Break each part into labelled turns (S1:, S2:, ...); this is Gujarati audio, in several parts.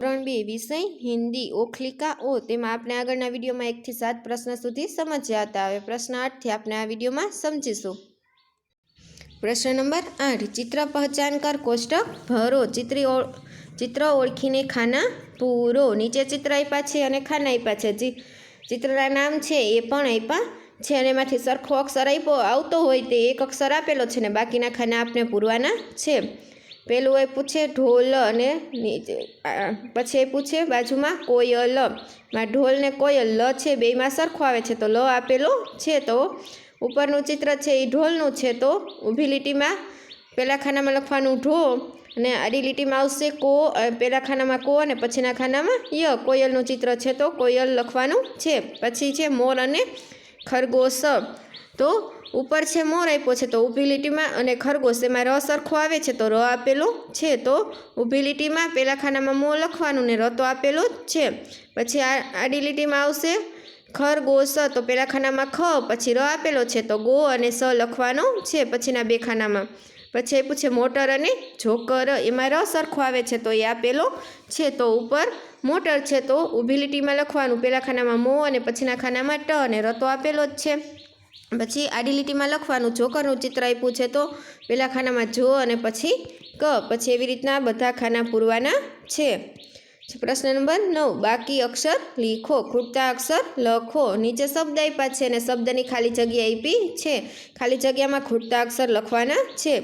S1: ત્રણ બે, વિષય, હિન્દી, ઓખલિકા, ઓ. તેમાં આપણે આગળના વિડીયોમાં એકથી સાત પ્રશ્ન સુધી સમજ્યા હતા. હવે પ્રશ્ન આઠથી આપણે આ વિડીયોમાં સમજીશું. પ્રશ્ન નંબર આઠ. ચિત્ર પહેચાન કોષ્ટક ભરો. ચિત્રી ચિત્ર ઓળખીને ખાના પૂરો. નીચે ચિત્ર આપ્યા છે અને ખાના આપ્યા છે. જી ચિત્રના નામ છે એ પણ આપ્યા છે અને એમાંથી સરખો અક્ષર આપ્યો, આવતો હોય તે એક અક્ષર આપેલો છે ને બાકીના ખાના આપણે પૂરવાના છે. પેલું એ પૂછે ઢોલ અને પછી એ પૂછે બાજુમાં કોયલ ઢોલ ને કોયલ લ છે, બેયમાં સરખો આવે છે, તો લ આપેલો છે, તો ઉપરનું ચિત્ર છે એ ઢોલનું છે, તો ઊભી લીટીમાં પહેલા ખાનામાં લખવાનું ઢો અને આડી લીટીમાં આવશે કો પહેલા ખાનામાં કો અને પછીના ખાનામાં ય. કોયલનું ચિત્ર છે, તો કોયલ લખવાનું છે. પછી છે મોર અને ખરગોશ. તો ઉપર છે મોર, આપ્યો છે તો ઊભી લીટીમાં અને ખરગોશ, એમાં ર સરખો આવે છે તો ર આપેલો છે. તો ઊભી લીટીમાં પહેલા ખાનામાં મો લખવાનું ને ર તો આપેલો જ છે. પછી આ આડી લીટીમાં આવશે ખરગોશ, તો પહેલા ખાનામાં ખ, પછી ર આપેલો છે તો ગો અને સ લખવાનો છે પછીના બે ખાનામાં. પછી એ પૂછે મોટર અને જોકર, એમાં ર સરખો આવે છે તો એ આપેલો છે. તો ઉપર મોટર છે તો ઊભી લીટીમાં લખવાનું પહેલા ખાનામાં મો અને પછીના ખાનામાં ટ અને ર તો આપેલો જ છે. પછી આડી લીટીમાં લખવાનું, જોકરનું ચિત્ર આપ્યું છે તો પહેલાં ખાનામાં જો અને પછી ક. પછી એવી રીતના બધા ખાના પૂરવાના છે. પ્રશ્ન નંબર નવ. બાકી અક્ષર લીખો, ખૂટતા અક્ષર લખો. નીચે શબ્દ આપ્યા છે અને શબ્દની ખાલી જગ્યા આપી છે. ખાલી જગ્યામાં ખૂટતા અક્ષર લખવાના છે.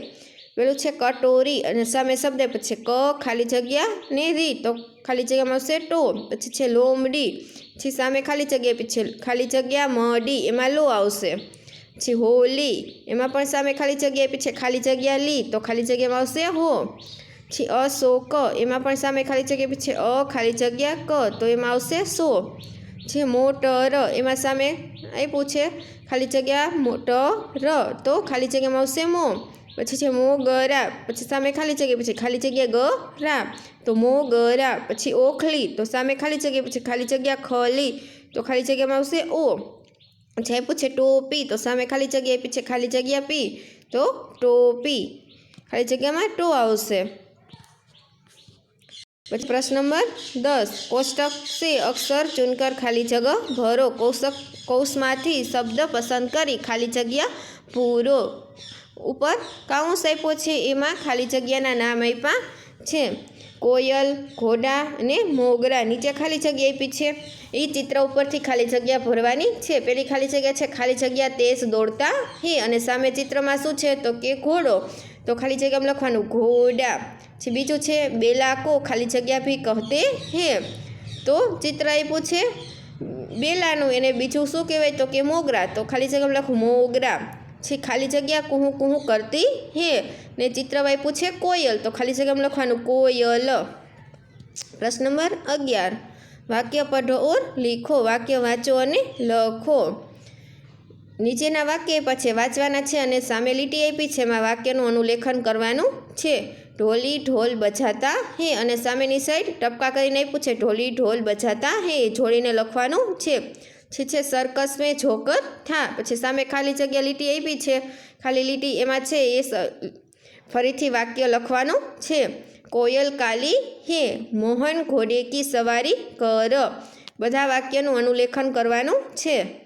S1: પેલું છે કટોરી અને સામે શબ્દ પછી ક, ખાલી જગ્યા ને રી તો ખાલી જગ્યામાં આવશે ટો, પછી છે લોમડી. પછી સામે ખાલી જગ્યા પછી ખાલી જગ્યા મડી એમાં લો આવશે. પછી હોલી, એમાં પણ સામે ખાલી જગ્યા પછી ખાલી જગ્યા લી. તો ખાલી જગ્યામાં આવશે હો. પછી અશોક, એમાં પણ સામે ખાલી જગ્યા પછી અ, ખાલી જગ્યા ક. તો એમાં આવશે સો. જે મોટર, એમાં સામે આપ્યું છે ખાલી જગ્યા મોટર. તો ખાલી જગ્યામાં આવશે મો. પછી છે મોગરા પછી સામે ખાલી જગ્યા, પછી ખાલી જગ્યા ગરા, તો મોગરા પછી ઓખલી, તો સામે ખાલી જગ્યા, પછી ખાલી જગ્યા ખલી, તો ખાલી જગ્યામાં આવશે ઓ. જે પૂછે ટોપી, તો સામે ખાલી જગ્યા આપી છે, ખાલી જગ્યા પી તો ટોપી. ખાલી જગ્યામાં ટો આવશે. પછી પ્રશ્ન નંબર દસ, કોષ્ટક સે, અક્ષર, ચુનકર, ખાલી જગહ ભરો, કોષ્ટક કૌશમાંથી શબ્દ પસંદ કરી ખાલી જગ્યા પૂરો. ઉપર કાઉન્સ આપ્યો છે, એમાં ખાલી જગ્યાના નામ આપ્યા છે. કોયલ, ઘોડા અને મોગરા, નીચે ખાલી જગ્યા આપી છે. એ ચિત્ર ઉપરથી ખાલી જગ્યા ભરવાની છે. પેલી ખાલી જગ્યા છે, ખાલી જગ્યા તેજ દોડતા હે. અને સામે ચિત્રમાં શું છે, તો કે ઘોડો. તો ખાલી જગ્યામાં લખવાનું, ઘોડા. છે બીજું છે, બેલાકો, ખાલી જગ્યા ભી કહતે હે. તો ચિત્ર આપ્યું છે, બેલાનું. એને બીજું શું કહેવાય, તો કે મોગરા. તો ખાલી જગ્યામાં લખું, મોગરા. છે, ખાલી જગ્યા કુહું કુહું કરતી હે. ને ચિત્રભાઈ પૂછે, કોયલ? તો ખાલી જગ્યામાં લખવાનું, કોયલ. પ્રશ્ન નંબર અગિયાર. વાક્ય પઢો ઓર લીખો, વાક્ય વાંચો અને લખો. નીચેના વાક્ય પછી વાંચવાના છે અને સામે લીટી આપી છે, એમાં વાક્યનું અનુલેખન કરવાનું છે. ઢોલી ઢોલ બજાતા હે અને સામેની સાઈડ ટપકા કરીને આપ્યું છે, ઢોલી ઢોલ બજાતા હે જોડીને લખવાનું છે. છે છે સરકસ મેં જોકર. થા પછી સામે ખાલી જગ્યા લીટી આપી છે. ખાલી લીટી એમાં છે એ ફરીથી વાક્ય લખવાનું છે. કોયલ કાલી હે, મોહન ઘોડે કી સવારી કર. બધા વાક્યનું અનુલેખન કરવાનું છે.